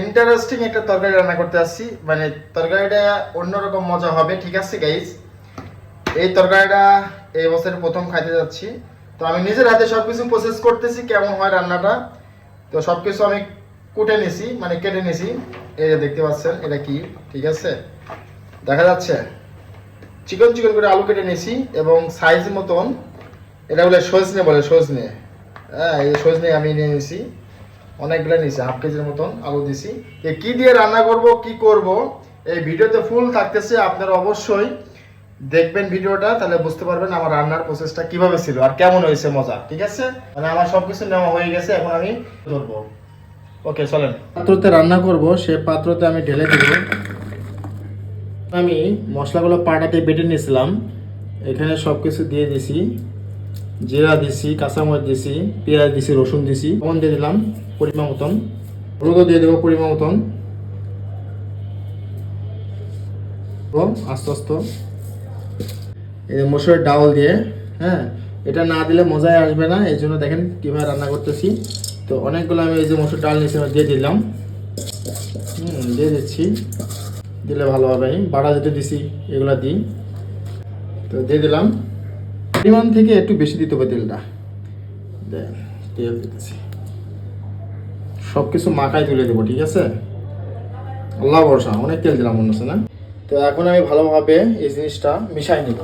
Interesting একটা তরকারি রান্না করতে আসছি। মানে তরকারিটা অন্যরকম মজা হবে, ঠিক আছে গাইজ এই তরকারিটা এই বছরের প্রথম খাইতে যাচ্ছি। তো আমি নিজের হাতে সব কিছু প্রসেস করতেছি কেমন হয় রান্নাটা। তো সব কিছু আমি কুটে নিছি মানে কেটে নিছি। এই যে দেখতে পাচ্ছেন, এটা কি? ঠিক আছে? দেখা যাচ্ছে। চিকন চিকন করে আলু কেটে নিয়েছি এবং সাইজ মতন, এটা বলে সজনে বলে, সজনে। হ্যাঁ এই সজনে আমি নিয়ে নিয়েছি অনেকগুলো নিয়েছি, হাফ কেজির মতন আলু দিছি এ কি দিয়ে রান্না করব, কি করব, এই ভিডিওতে ফুল থাকতেছে, আপনারা অবশ্যই দেখবেন ভিডিওটা, তাহলে বুঝতে পারবেন আমার রান্নার প্রসেসটা কীভাবে ছিল আর কেমন হয়েছে মজা, ঠিক আছে? মানে আমার সব কিছু নেওয়া হয়ে গেছে, এখন আমি ধরবো। ওকে চলেন। পাত্রতে রান্না করব, সে পাত্রতে আমি ঢেলে দিব। আমি মশলাগুলো পাটাতে বেটে নিয়েছিলাম, এখানে সব কিছু দিয়ে দিছি। জিরা দিছি, কাঁচামরিচ দিছি, পেঁয়াজ দিছি, রসুন দিছি, লবণ দিয়ে দিলাম পরিমাণ মতন। হলুদও দিয়ে দেবো পরিমাণ মতন। আস্তে আস্তে। এই মসুরের ডাউল দিয়ে হ্যাঁ এটা না দিলে মজাই আসবে না, এই জন্য দেখেন কীভাবে রান্না করতেছি। তো অনেকগুলো আমি এই যে মসুর ডাল নিয়েছি দিয়ে দিলাম। হুম, দিয়ে দিচ্ছি। দিলে ভালো হবে। বাড়া যেটা দিছি, এগুলা দিই। তো দিয়ে দিলাম। পরিমাণ থেকে একটু বেশি দিতে হবে তেলটা। তেল দিতেছি। সব কিছু মাখায় তুলে দেবো, ঠিক আছে? আল্লাহ ভরসা, অনেক তেল দিলাম, মনে হচ্ছে না? তো এখন আমি ভালোভাবে এই জিনিসটা মিশাই নিব।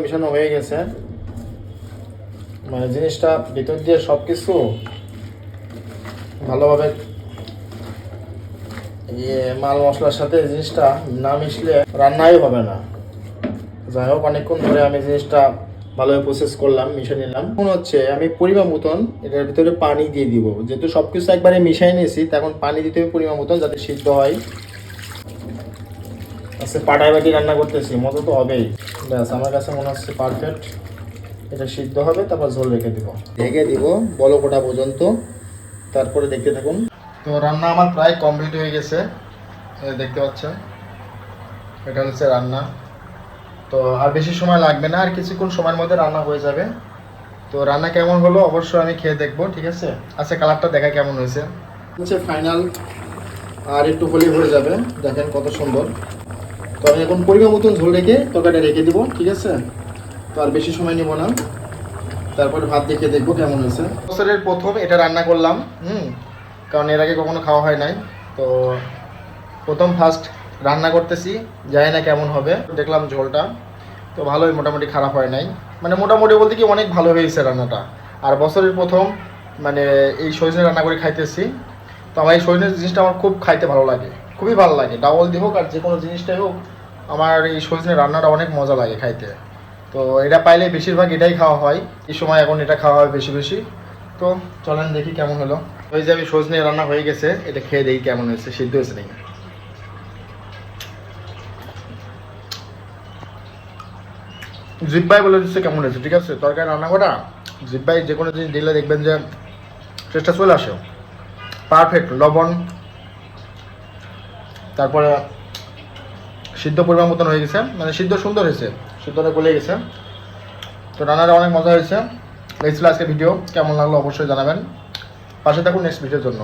মিশানো হয়ে গেছে। মানে জিনিসটা ভিতর দিয়ে সব কিছু ভালোভাবে ইয়ে মাল মশলার সাথে জিনিসটা না মিশলে রান্নাই হবে না। যাই হোক, অনেকক্ষণ ধরে আমি জিনিসটা ভালোভাবে প্রসেস করলাম মিশিয়ে নিলাম। এখন হচ্ছে আমি পরিমাণ মতন এটার ভিতরে পানি দিয়ে দিব। যেহেতু সব কিছু একবারে মিশাই নিয়েছি তখন পানি দিতে হবে পরিমাণ মতন যাতে সিদ্ধ হয়। আচ্ছা পাটায় বাটি রান্না করতেছি মতো তো হবেই। ব্যাস, আমার কাছে মনে হচ্ছে পারফেক্ট এটা সিদ্ধ হবে, তারপর ঝোল রেখে দিব। ঢেকে দিব বলো কোটা পর্যন্ত। তারপরে দেখতে থাকুন। তো রান্না আমার প্রায় কমপ্লিট হয়ে গেছে। দেখতে পাচ্ছেন। এটা হচ্ছে রান্না। তো আর বেশি সময় লাগবে না আর কিছুক্ষণ সময়ের মধ্যে রান্না হয়ে যাবে। তো রান্না কেমন হলো অবশ্যই আমি খেয়ে দেখব ঠিক আছে? আচ্ছা কালারটা দেখা কেমন হয়েছে? হচ্ছে ফাইনাল আর একটু হলে হয়ে যাবে। দেখেন কত সুন্দর। তো আমি এখন পরিমাণ মতন ঝোল রেখে তরকারিটা রেখে দিব ঠিক আছে? তো আর বেশি সময় নিব না। তারপরে ভাত দেখে দেখব কেমন হয়েছে। বছরের প্রথম এটা রান্না করলাম হুম? কারণ এর আগে কখনো খাওয়া হয় নাই। তো প্রথম ফার্স্ট রান্না করতেছি, জানি না কেমন হবে। দেখলাম ঝোলটা, তো ভালোই মোটামুটি খারাপ হয় নাই। মানে মোটামুটি বলতে কি অনেক ভালো হয়েছে রান্নাটা। আর বছরের প্রথম মানে এই সজনে রান্না করে খাইতেছি। তো আমার এই সজনে জিনিসটা আমার খুব খাইতে ভালো লাগে, খুবই ভালো লাগে। ডাবল দিয়ে হোক আর যে কোনো জিনিসটাই হোক, আমার এই সজনে রান্নাটা অনেক মজা লাগে খাইতে। তো এটা পাইলে বেশিরভাগ এটাই খাওয়া হয়। এই সময় এখন এটা খাওয়া হয় বেশি বেশি। তো চলেন দেখি কেমন হলো। ওই যে আমি সজনে রান্না হয়ে গেছে, এটা খেয়ে দেখি কেমন হয়েছে, সিদ্ধ হয়েছে নাকি? জিব্বাই বলে দিচ্ছে কেমন হয়েছে, ঠিক আছে? তরকারি রান্না করা জিব্বাই যে কোনো জিনিস দিলে দেখবেন যে চেষ্টা চলে আসে। পারফেক্ট লবণ, তারপরে সিদ্ধ পরিমাণ মতন হয়ে গেছে মানে সিদ্ধ সুন্দর হয়েছে, সিদ্ধটা গলে গেছে। তো রান্নাটা অনেক মজা হয়েছে। এই ছিল আজকে ভিডিও কেমন লাগল অবশ্যই জানাবেন। পাশে থাকুন নেক্সট ভিডিওর জন্য।